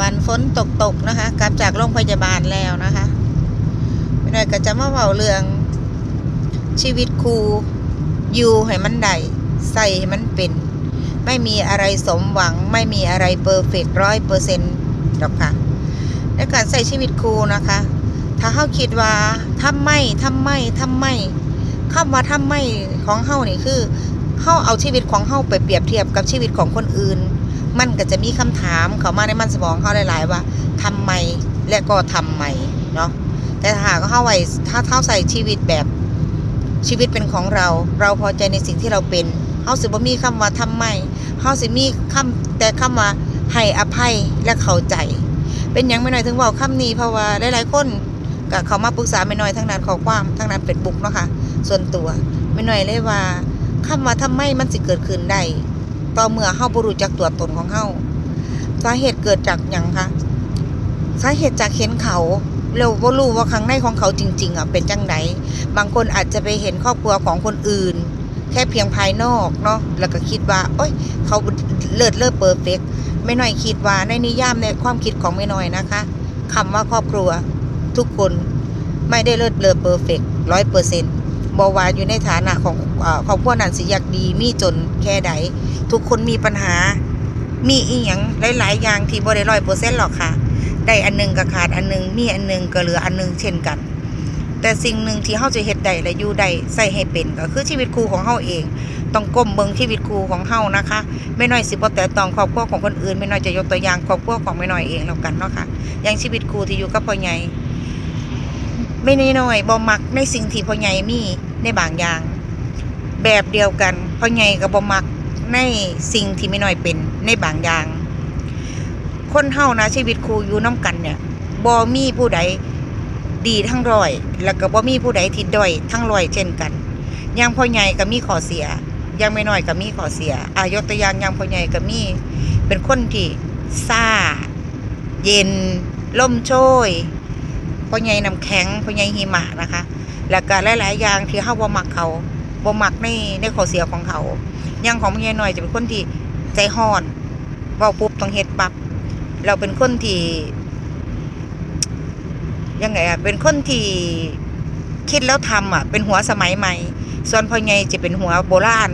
วันฝนตกตกๆนะคะ กลับจากโรงพยาบาลแล้วนะคะไม่ได้ก็จะมาเว้าเรื่องชีวิตครูอยู่ให้มันได้ใส่ให้มันเป็น ไม่มีอะไรสมหวัง ไม่มีอะไรเปอร์เฟกร้อยเปอร์เซ็นต์หรอกค่ะในการใส่ชีวิตครูนะคะ ถ้าเขาคิดว่าทำไมทำไมทำไมคำว่าทำไมของเฮานี่คือเฮาเอาชีวิตของเฮาไปเปรียบเทียบกับชีวิตของคนอื่น มันก็จะมีคำถามเขามาในมันสมองเขาหลาย ๆ ว่าทำไมและก็ทำไมเนาะแต่ถ้าหากเขาไว้ถ้าเท้าใส่ชีวิตแบบชีวิตเป็นของเรา เราพอใจในสิ่งที่เราเป็นเขาสิบ่มีคำว่าทำไมเขาสิมีคำแต่คำว่าให้อภัยและเข้าใจ เป็นหยังไม่น้อยถึงเว่าคำนี้เพราะว่าหลายๆคนก็เขามาปรึกษาไม่น้อยทั้งนั้นขอความทั้งนั้นเป็นบุกเนาะค่ะส่วนตัวไม่น้อยเลยว่าคำว่าทำไมมันสิเกิดขึ้นได้ ต่อเมื่อเฮาบ่รู้จักตัวตนของเฮาสาเหตุเกิดจากหยังคะสาเหตุจากเห็นเขาแล้วบ่รู้ว่าข้างในของเขาจริง ๆอะเป็นจังไดบางคนอาจจะไปเห็นครอบครัวของคนอื่น แค่เพียงภายนอกเนาะแล้วก็คิดว่าโอ๊ยเขาเลิศเลิศเปอร์เฟกไม่น้อยคิดว่าในนิยามในความคิดของไม่น้อยนะคะคำว่าครอบครัวทุกคนไม่ได้เลิศเลอเปอร์เฟกร้อยเปอร์เซ็นต์ บว่าอยู่ในฐานะของครอบครัวนั้นสิอยากดีมีจนแค่ใดทุกคนมีปัญหา มีอีหยังหลาย ๆ อย่างที่บ่ได้ร้อยเปอร์เซ็นต์หรอกค่ะ ได้อันหนึงก็ขาดอันหนึงมีอันหนึงก็เหลืออันหนึงเช่นกัน แต่สิ่งหนึ่งที่เฮาจะเฮ็ดได้และอยู่ได้ใส่ให้เป็นก็คือชีวิตครูของเฮาเอง ต้องก้มเบิ่งชีวิตครูของเฮานะคะไม่น้อยสิบ่แต่ต้องครอบครัวของคนอื่นไม่น้อยจะยกตัวอย่างครอบครัวของไม่น้อยเองแล้วกันเนาะค่ะอย่างชีวิตครูที่อยู่กับพ่อใหญ่ไม่น้อยๆบ่มักในสิ่งที่พ่อใหญ่มี ในบางอย่าง แบบเดียวกันพ่อใหญ่ก็บ่มักในสิ่งที่ไม่น้อยเป็นในบางอย่าง คนเฮานะชีวิตครูอยู่น้ากันเนี่ยบ่มีผู้ใดดีทั้งร้อย แล้วก็บ่มีผู้ใดที่ด้อยทั้งร้อยเช่นกันย่างพ่อใหญ่ก็มีขอเสียย่างไม่น้อยก็มีขอเสียอายกตัวอย่างย่างพ่อใหญ่ก็มี เป็นคนที่ซ่า เย็นล่มโชยพ่อใหญ่น้ำแข็งพ่อใหญ่หิมะนะคะ แล้วก็หลาย ๆ อย่างที่เฮาบ่มักเขาบ่มักในในข้อเสียของเขาอย่างของพ่อใหน่อยจะเป็นคนที่ใจห้อนเว้าปุ๊บต้องเฮ็ดปั๊บเราเป็นคนที่ยังไงอะเป็นคนที่คิดแล้วทำอะ เป็นหัวสมัยใหม่ ส่วนพ่อใหญ่จะเป็นหัวโบราณ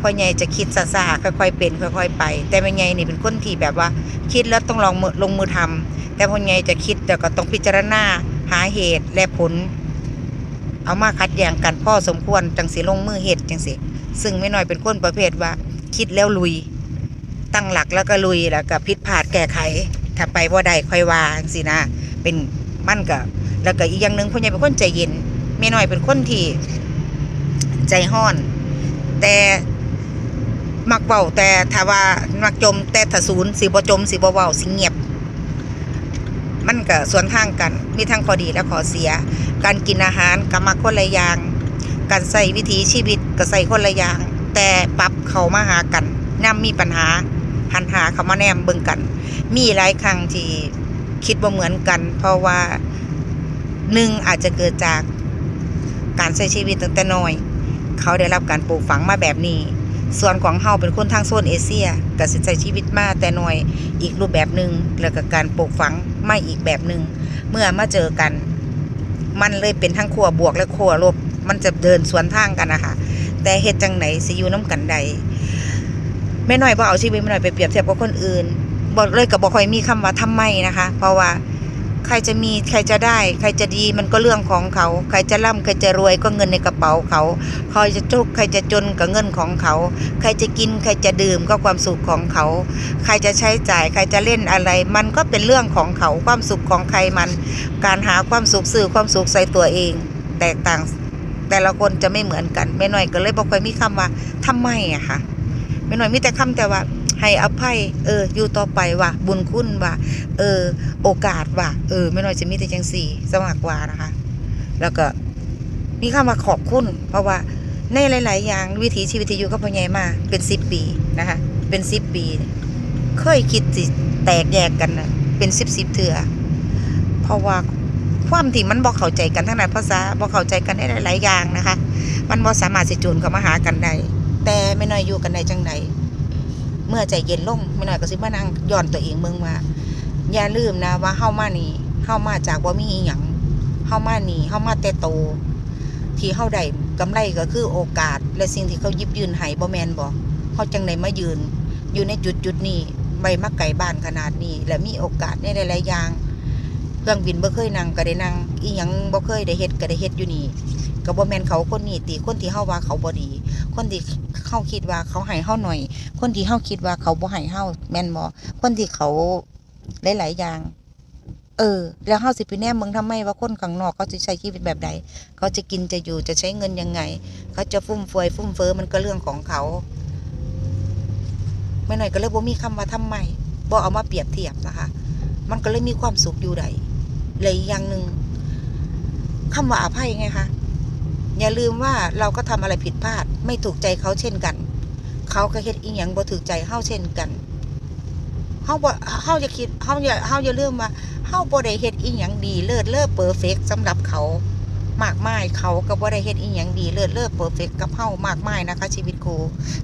พ่อใหญ่จะคิดซาๆค่อยๆเป็นค่อยๆไป แต่แม่ใหญ่นี่เป็นคนที่แบบว่า คิดแล้วต้องลองลงมือทำแต่พ่อใหญ่จะคิดแต่ก็ต้องพิจารณาหาเหตุและผล เอามาคัดแยงกันพ่อสมควรจังสิลงมือเฮ็ดจังสิซึ่งไม่น้อยเป็นคนประเภทว่า คิดแล้วลุย ตั้งหลักแล้วก็ลุยแล้วก็ผิดพลาดแก้ไข ถ้าไปว่าใดค่อยว่าจังสินะ เป็นมั่นก็แล้วก็อีกอย่างหนึ่งพ่อใหญ่เป็นคนใจเย็นไม่น้อยเป็นคนที่ใจห้อน แต่มักเบาแต่ถ้าว่ามักจมแต่ถ้าศูนย์สิบ่จมสิบ่เบาสิเงียบ มันก็สวนทางกันมีทั้งข้อดีและข้อเสีย การกินอาหารก็มักคนละอย่าง การใส่วิถีชีวิตก็ใส่คนละอย่าง แต่ปรับเขามาหากันย่ำมีปัญหาหันหาเขามาแนมเบิ่งกัน มีหลายครั้งที่คิดว่าเหมือนกัน เพราะว่าหนึ่งอาจจะเกิดจากการใช้ชีวิตตั้งแต่น้อย เขาได้รับการปลูกฝังมาแบบนี้ ส่วนของเฮาเป็นคนทางโซนเอเชียก็สิใช้ชีวิตมาแต่น้อยอีกรูปแบบหนึ่งแล้วก็การปลูกฝังไม่อีกแบบหนึ่งเมื่อมาเจอกัน มันเลยเป็นทั้งขั้วบวกและขั้วลบ มันจะเดินสวนทางกันนะคะแต่เหตุจังไหนสิอยู่น้ำกันใดแม่น้อยบ่เอาชีวิตแม่น้อยไปเปรียบเทียบกับคนอื่นบ่เลยกับบ่คอยมีคำว่าทำไมนะคะ เพราะว่า ใครจะมีใครจะได้ ใครจะดีมันก็เรื่องของเขา ใครจะร่ำใครจะรวยก็เงินในกระเป๋าเขาใครจะทุกข์ใครจะจนก็เงินของเขา ใครจะกินใครจะดื่มก็ความสุขของเขา ใครจะใช้จ่ายใครจะเล่นอะไร มันก็เป็นเรื่องของเขาความสุขของใครมัน การหาความสุขสื่อความสุขใส่ตัวเอง แตกต่างแต่ละคนจะไม่เหมือนกันแม่หน่อยก็เลยบอกค่อยมีคำว่าทำไมอะค่ะแม่หน่อยมีแต่คำแต่ว่า ให้อภัย เออ อยู่ต่อไปว่ะบุญคุณว่ะเออ โอกาสว่ะเออแม่น่อยจะมีแต่จังสี่สมัครว่านะคะ แล้วก็มีคำว่าขอบคุณ เพราะว่าในหลาย ๆ อย่างวิถีชีวิตที่อยู่กับพ่อใหญ่มาเป็นสิบปีนะคะเป็นสิบปี เคยคิดสิแตกแยกกันนะเป็นสิบสิบเถื่อเพราะว่าความที่มันบอกเข้าใจกันทั้งนั้นภาษาบอกเข้าใจกันได้หลาย ๆ อย่างนะคะ มันบ่สามารถสิจูนเข้ามาหากันได้แต่ไม่น้อยอยู่กันได้จังได เมื่อใจเย็นลงไม่น้อยก็สิมานั่งย้อนตัวเองเบิ่งว่าอย่าลืมนะว่าเฮามานี่เฮามาจากบ่ามีอีหยังเฮามานี่เฮามาแต่โต ที่เฮาได้กำไรก็คือโอกาส และสิ่งที่เขายิบยืนให้บ่แมนบ่เฮาจังไดมายืน อยู่ในจุดจุดนี้ใบมาไก่บ้านขนาดนี้ และมีโอกาสในหลายๆอย่างเครื่องบินบ่เคยนั่งก็ได้นั่งอีหยังบ่เคยได้เฮ็ดก็ได้เฮ็ดอยู่นี่ก็บ่แม่นเขาคนนี้ติคนที่เฮาว่าเขาบ่ดี คนที่เฮาคิดว่าเขาให้เฮาหน่อย คนที่เฮาคิดว่าเขาบ่ให้เฮาแม่นบ่คนที่เขาหลายๆอย่าง เออ แล้วเฮาสิไปแนมเมืองทำไมว่าคนข้างนอกเขาจะใช้ชีวิตแบบใดเขาจะกินจะอยู่จะใช้เงินยังไง เขาจะฟุ่มเฟือยฟุ่มเฟ้อมันก็เรื่องของเขาไม่หน่อยก็เลยบ่มีคำว่าทำไมบ่เอามาเปรียบเทียบนะคะ มันก็เลยมีความสุขอยู่ใดเลยอย่างหนึ่งคำว่าอภัยไงคะอย่าลืมว่าเราก็ทำอะไรผิดพลาด ไม่ถูกใจเขาเช่นกัน เขาก็เฮ็ดอีหยังบ่ถือใจเฮาเช่นกันเฮาบ่เฮาจะคิดเฮาอย่าเฮาอย่าลืมว่าเฮาบ่ได้เฮ็ดอีหยังดีเลิศเลิศเพอร์เฟกต์สำหรับเขา มากมายเขาก็บ่ได้เฮ็ดอีหยังดีเลิศเลิศเพอร์เฟกต์กับเฮามากมายนะคะ ชีวิตครู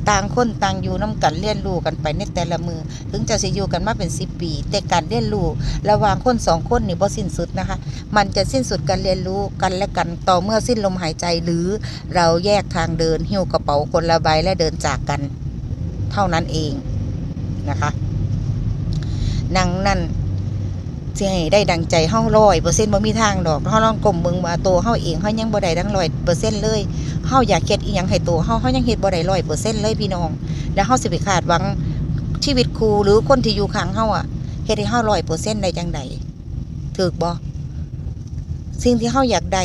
ต่างคนต่างอยู่นํกันเรียนรู้กันไปในแต่ละมือ ถึงจะสิอยู่กันมาเป็น10ปี แต่การเรียนรู้ระหว่างคนสองคนนี่บ่สิ้นสุดนะคะ มันจะสิ้นสุดการเรียนรู้กันและกันต่อเมื่อสิ้นลมหายใจหรือเราแยกทางเดินหิ้วกระเป๋าคนละใบและเดินจากกัน เท่านั้นเองนะคะนังนั่น สิให้ได้ดังใจเฮาร้อยเปอร์เซ็นต์บ่มีทางดอกเฮาลองกลมเบิ่งว่าตัวเฮาเองเฮายังบ่ได้ดังร้อยเปอร์เซ็นต์เลยเฮาอยากเฮ็ดอีหยังให้ตัวเฮาเฮายังเฮ็ดบ่ได้ร้อยเปอร์เซ็นต์เลยพี่น้องแล้วเฮาสิไปคาดหวังชีวิตครูหรือคนที่อยู่ข้างเฮาอะเฮ็ดให้เฮาร้อยเปอร์เซ็นต์ได้จังไดถูกบ่สิ่งที่เฮาอยากได้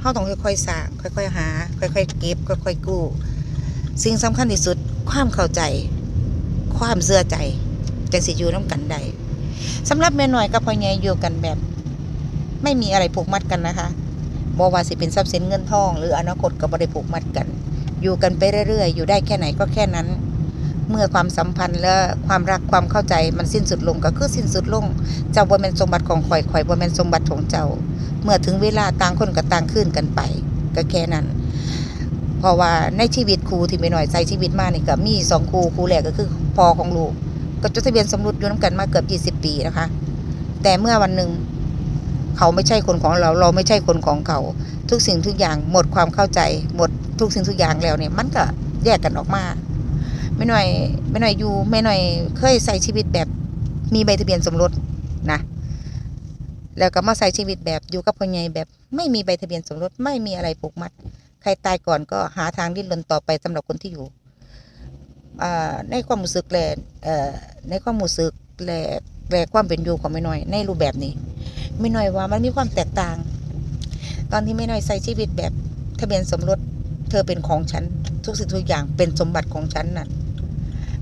เฮาต้องค่อยๆสร้างค่อยๆหา ค่อยๆเก็บค่อยๆกู้ สิ่งสำคัญที่สุดความเข้าใจ ความเชื่อใจจังสิอยู่น้ำกันได้ สำหรับแม่น้อยกับพ่อใหญ่อยู่กันแบบ ไม่มีอะไรผูกมัดกันนะคะบ่ว่าสิเป็นทรัพย์สินเงินทอง หรืออนาคตก็บ่ได้ผูกมัดกัน อยู่กันไปเรื่อยๆ อยู่ได้แค่ไหนก็แค่นั้น เมื่อความสัมพันธ์และความรักความเข้าใจมันสิ้นสุดลงก็คือสิ้นสุดลง เจ้าบ่แม่นสมบัติของข่อยข่อยบ่แม่นสมบัติของเจ้า เมื่อถึงเวลาต่างคนก็ต่างคืนกันไป ก็แค่นั้นเพราะว่าในชีวิตครูที่ไม่น้อยใส่ชีวิตมานี่ก็มีสองครูครูแรกก็คือพ่อของลูก ก็จดทะเบียนสมรสอยู่น้ำกันมาเกือบ20ปีนะคะ แต่เมื่อวันหนึ่งเขาไม่ใช่คนของเรา เราไม่ใช่คนของเขา ทุกสิ่งทุกอย่างหมดความเข้าใจ หมดทุกสิ่งทุกอย่างแล้วเนี่ย มันก็แยกกันออกมาไม่หน่อยไม่หน่อยอยู่ไม่หน่อยเคยใส่ชีวิตแบบมีใบทะเบียนสมรสนะแล้วก็มาใส่ชีวิตแบบอยู่กับพ่อใหญ่แบบ ไม่มีใบทะเบียนสมรสไม่มีอะไรผูกมัด ใครตายก่อนก็หาทางดิ้นรนต่อไปสำหรับคนที่อยู่ ในความรู้สึกและในความรู้สึกและและความเป็นอยู่ของไม่น้อย ในรูปแบบนี้ไม่น้อยว่ามันมีความแตกต่าง ตอนที่ไม่น้อยใส่ชีวิตแบบทะเบียนสมรสเธอเป็นของฉัน ทุกสิ่งทุกอย่างเป็นสมบัติของฉันน่ะ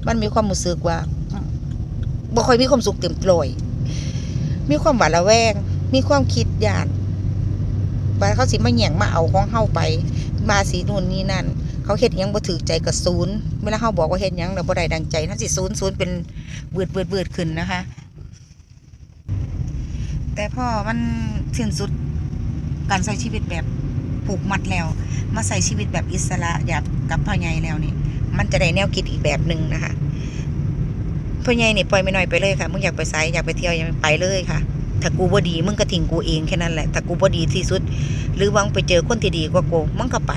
มันมีความรู้สึกว่าบ่ค่อยมีความสุขเต็มร้อยมีความหวาดระแวง มีความคิดยานว่าเขาสิมาแย่งมาเอาของเฮาไป มาสีนู่นนี่นั่น เขาเฮ็ดยังบ่ถือใจกับศูนย์เวลาเฮาบอกว่าเฮ็ดยังแล้วบ่ได้ดังใจนั่นสิศูนย์ศูนย์เป็นเบืดเบืดเบืดขึ้นนะคะ แต่พ่อมันสิ้นสุดการใช้ชีวิตแบบผูกมัดแล้ว มาใส่ชีวิตแบบอิสระอยากกับพ่อใหญ่แล้วนี่ มันจะได้แนวคิดอีกแบบหนึ่งนะคะพ่อใหญ่นี่ปล่อยไม่น้อยไปเลยค่ะมึงอยากไปไสอยากไปเที่ยวยากไปเลยค่ะถ้ากูบ่ดีมึงก็ทิ้งกูเองแค่นั้นแหละถ้ากูบ่ดีที่สุด หรือวังไปเจอคนที่ดีกว่ากูมึงก็ไป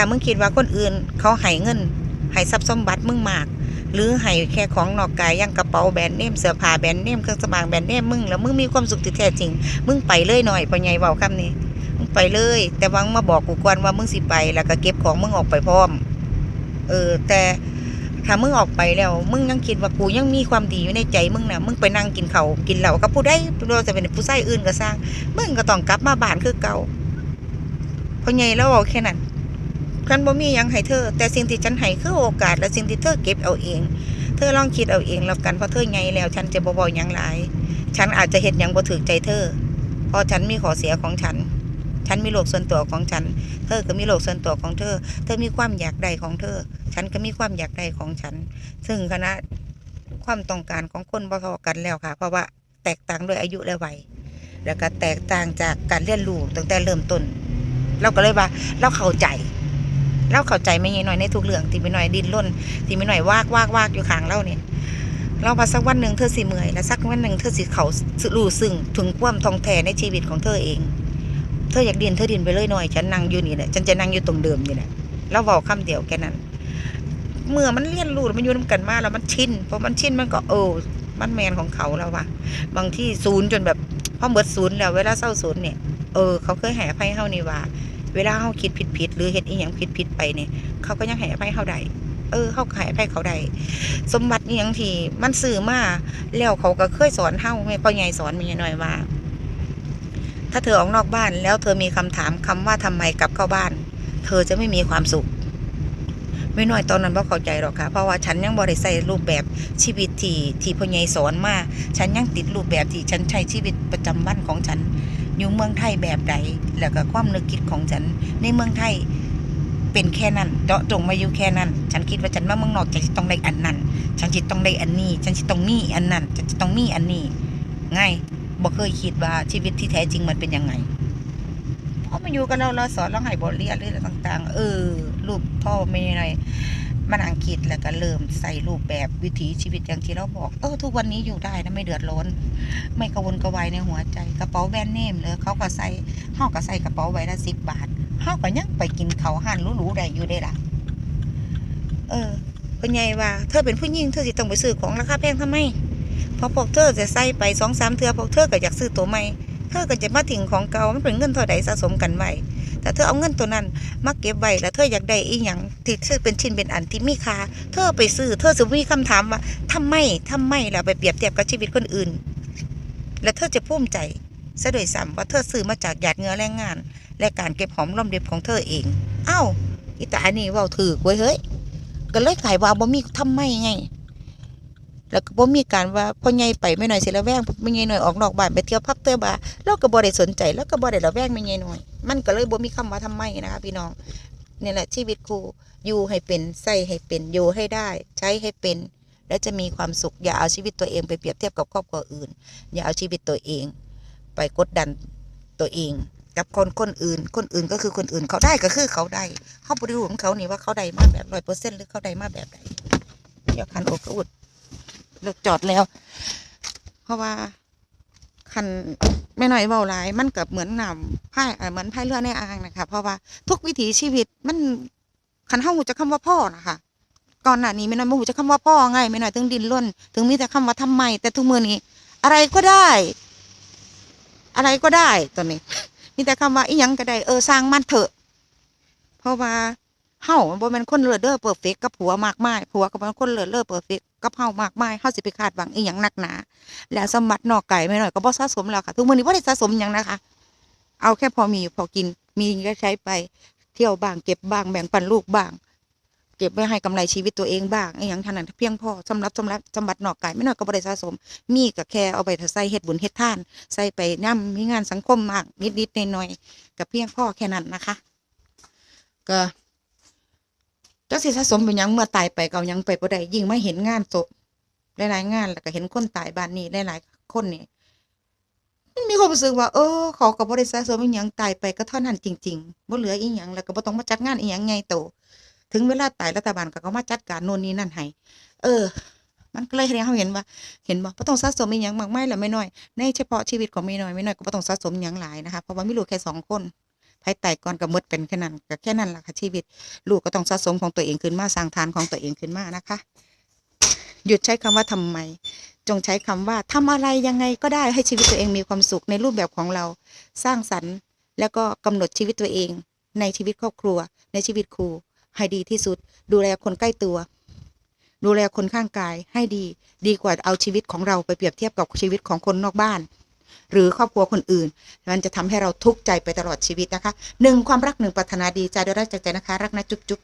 ถ้ามึงคิดว่าคนอื่น เขาให้เงินให้ทรัพย์สมบัติมึงมาก หรือให้แค่ของนอกกายย่างกระเป๋าแบรนด์เนมเสื้อผ้าแบรนด์เนมเครื่องสำอางแบรนด์เนมมึงแล้วมึงมีความสุขที่แท้จริง มึงไปเลยหน่อยพ่อใหญ่เว้าคำนี้มึงไปเลย แต่หวังมาบอกกูก่อนว่ามึงสิไป แล้วก็เก็บของมึงออกไปพร้อม เออ แต่ถ้ามึงออกไปแล้ว มึงยังคิดว่ากูยังมีความดีอยู่ในใจมึงนะมึงไปนั่งกินเขากินเหล้ากับผู้ใดไม่ว่าจะเป็นผู้ชายอื่นก็สร้าง มึงก็ต้องกลับมาบ้านคือเก่าพอใหญ่แล้วเอาแค่นั้น ฉันบ่มียังให้เธอ แต่สิ่งที่ฉันให้คือโอกาส และสิ่งที่เธอเก็บเอาเอง เธอลองคิดเอาเองแล้วกันเพราะเธอไงแล้ว ฉันจะบ่บอกยังหลาย ฉันอาจจะเห็นยังบ่ถือใจเธอ เพราะฉันมีขอเสียของฉัน ฉันมีโลกส่วนตัวของฉัน เธอก็มีโลกส่วนตัวของเธอ เธอมีความอยากได้ของเธอ ฉันก็มีความอยากได้ของฉัน ซึ่งคณะความต้องการของคนบ่เท่ากันแล้วค่ะ เพราะว่าแตกต่างด้วยอายุและวัยแล้วก็แตกต่างจากการเรียนรู้ตั้งแต่เริ่มต้น เราก็เลยว่าเราเข้าใจ เราเข้าใจไม่น้อยในทุกเรื่องที่ไม่น้อยดิ้นรนที่ไม่น้อยวากวากวากอยู่ข้างเราเนี่ยเราว่าสักวันหนึ่งเธอสิเมื่อยและสักวันหนึ่งเธอสิเขารู้ซึ่งถึงความทองแท้ในชีวิตของเธอเอง เธออยากดินเธอดินไปเลยหน่อย ฉันนั่งอยู่นี่แหละฉันจะนั่งอยู่ตรงเดิมนี่แหละแล้วบอกคำเดียวแค่นั้น เมื่อมันเรียนรู้มันอยู่นำกันมาแล้วมันชินพอมันชินมันก็เออมันแมนของเขาแล้วว่ะบางที่ศูนย์จนแบบพอเบิดศูนย์แล้วเวลาเศร้าศูนย์เนี่ยเออเขาเคยแห่ไพ่เฮานี่ว่า เวลาเขาคิดผิดผิดหรือเห็นอีหยังผิดผิดไปเนี่ยเขาก็ยังแห่ไพ่เขาได้เออเขาก็แห่ไพ่เขาได้สมบัติอีหยังที่มันสื่อมาแล้วเขาก็เคยสอนเฮาไม่พ่อใหญ่สอนมีหน่อยว่า ถ้าเธอออกนอกบ้านแล้วเธอมีคำถามคำว่าทำไมกลับเข้าบ้าน เธอจะไม่มีความสุข ไม่น้อยตอนนั้นบ่เข้าใจหรอกค่ะ เพราะว่าฉันยังบ่ได้ใส่รูปแบบชีวิตที่ที่พ่อใหญ่สอนมาฉันยังติดรูปแบบที่ฉันใช้ชีวิตประจำวันของฉัน อยู่เมืองไทยแบบใดแล้วก็ความนึกคิดของฉันในเมืองไทยเป็นแค่นั้นเจาะจงมาอยู่แค่นั้น ฉันคิดว่าฉันมาเมืองนอกฉันจะต้องได้อันนั้น ฉันจะต้องได้อันนี้ ฉันจะต้องมีอันนั้น ฉันจะต้องมีอันนี้ ง่ายบ่เคยคิดว่าชีวิตที่แท้จริงมันเป็นยังไง พอมาอยู่กันเราเราสอนเราให้บทเรียนเรื่องต่างๆ เออรูปพ่อไม่อะไรมันอังกฤษแล้วก็เริ่มใส่รูปแบบวิถีชีวิตอย่างที่เราบอกเออทุกวันนี้อยู่ได้นะไม่เดือดร้อนไม่กระวนกระวายในหัวใจ กระเป๋าแบรนด์เนมเลยเขาก็ใส่ห้าก็ใส่กระเป๋าใบละสิบบาทห้าก็ยังไปกินเขาห้านรู้ๆได้อยู่ได้ละเออเป็นไงว่าเธอเป็นผู้หญิงเธอสิต้องไปซื้อของราคาแพงทำไมเพราะพวกเธอจะใส่ไปสองสามเทือพวกเธอก็อยากซื้อตัวใหม่ เธอก็จะมาทิ้งของเก่ามันเป็นเงินเท่าใดสะสมกันไว้แต่เธอเอาเงินตัวนั้นมาเก็บไว้แล้วเธออยากได้อีหยังที่เธอเป็นชิ้นเป็นอันที่มีค่าเธอไปซื้อเธอจะมีคำถามว่าทำไมทำไมล่ะไปเปรียบเทียบกับชีวิตคนอื่น และเธอจะภูมิใจซะโดวยซ้ำว่าเธอซื้อมาจากหยาดเงือแรงงาน และการเก็บหอมรอมริบของเธอเองเอ้าอีตาอันนี้ว้าถือเว้ยเฮ้ยก็เลยขายว่าบ่มีทำไมไง แล้วก็บ่มีการว่าพ่อใหญ่ไปไม่หน่อยเสิละแวงไม่ใหญ่หน่อยออกนอกบ้านไปเที่ยวพับเที่ยวบาร์เราก็บ่ได้สนใจแล้วก็บ่ได้ละแวงไม่ใหญ่หน่อย มันก็เลยบ่มีคำว่าทำไมนะคะพี่น้องนี่แหละชีวิตครูอยู่ให้เป็นใส่ให้เป็นอยู่ให้ได้ ใช้ให้เป็น แล้วจะมีความสุขอย่าเอาชีวิตตัวเองไปเปรียบเทียบกับครอบครัวอื่น อย่าเอาชีวิตตัวเอง ไปกดดันตัวเอง กับคนคนอื่น คนอื่นก็คือคนอื่นเขาได้ก็คือเขาได้เขาบริรู้ของเขานี่ว่าเขาได้มาแบบร้อยเปอร์เซ็นต์หรือเขาได้มาแบบใดเดี๋ยวคันอกกระอุด เลิกจอดแล้ว เพราะว่าคันไม่หน้อยเบาหลาย มันเกับเหมือนนำพายเอ่เหมือนพาเรือในอ่างนะคะเพราะว่าทุกวิถีชีวิตมันคันเฮาหูจะคำว่าพ่อนะคะก่อนหน้านี้ไม่น้อยมหูจะคำว่าพ่อไงไม่น้อยถึงดินล้น ถึงมีแต่คำว่าทำไม แต่ทุกมือนี้ อะไรก็ได้ อะไรก็ได้ตอนนี้ มีแต่คำว่าอีหยังก็ได้เออสร้างมันเถอะ เพราะว่า เฮาบ่แม่นคนเลิศเด้อเปอร์เฟกกับผัวมากมายผัวก็บ่แม่นคนเลิศเด้อเปอร์เฟกกับเฮามากมายเฮาสิไปคาดหวังอีหยังหนักหนาแล้วสมบัตินอกไก่ไม่น้อยก็บ่สะสมแล้วค่ะทุกมื้อนี้บ่ได้สะสมหยังนะคะ เอาแค่พอมีพอกินมีก็ใช้ไปเที่ยวบ้างเก็บบ้างแบ่งปันลูกบ้าง เก็บไว้ให้กำไรชีวิตตัวเองบ้างอีหยังท่านั้นเพียงพอสำหรับสำหรับสมบัตินอกไก่ไม่น้อยก็บ่ได้สะสม มีก็แค่เอาไปใส่เฮ็ดบุญเฮ็ดทาน ใส่ไปนํมีงานสังคมมากนิดๆหน่อยๆก็เพียงพอแค่นั้นนะคะ ก็ จักสิสะสมเป็นยังเมื่อตายไปก็เอายังไปบ่ได้ยิ่งมาเห็นงานศพหลายๆงานแล้วก็เห็นคนตายบ้านนี้หลายๆคนนี่มีความรู้สึกว่า เออเขาก็บ่ได้สะสมอีหยังตายไปก็เท่านั้นจริงๆบ่เหลืออีหยังแล้วก็บ่ต้องมาจัดงานอีหยังใหญ่โต ถึงเวลาตายรัฐบาลก็ก็มาจัดการโน่นนี่นั่นให้เออ มันก็เลยให้เราเห็นว่า เห็นบ่บ่ต้องสะสมอีหยังมากมายแล้วไม่น้อยในเฉพาะชีวิตของไม่น้อยไม่น้อยก็บ่ต้องสะสมหยังหลายนะคะเพราะว่ามีลูกแค่สองคน ภายตายก่อนก็หมดกันแค่นั้นก็แค่นั้นล่ะค่ะชีวิต ลูกก็ต้องสะสมของตัวเองขึ้นมาสร้างฐานของตัวเองขึ้นมานะคะ หยุดใช้คำว่าทำไม จงใช้คำว่าทำอะไรยังไงก็ได้ให้ชีวิตตัวเองมีความสุขในรูปแบบของเราสร้างสรรค์ แล้วก็กำหนดชีวิตตัวเอง ในชีวิตครอบครัว ในชีวิตครูให้ดีที่สุด ดูแลคนใกล้ตัวดูแลคนข้างกายให้ดี ดีกว่าเอาชีวิตของเราไปเปรียบเทียบกับชีวิตของคนนอกบ้าน หรือครอบครัวคนอื่น มันจะทำให้เราทุกข์ใจไปตลอดชีวิตนะคะหนึ่งความรักหนึ่งปรารถนาดีใจด้วยรักจากใจนะคะ รักนะจุ๊บจุ๊บ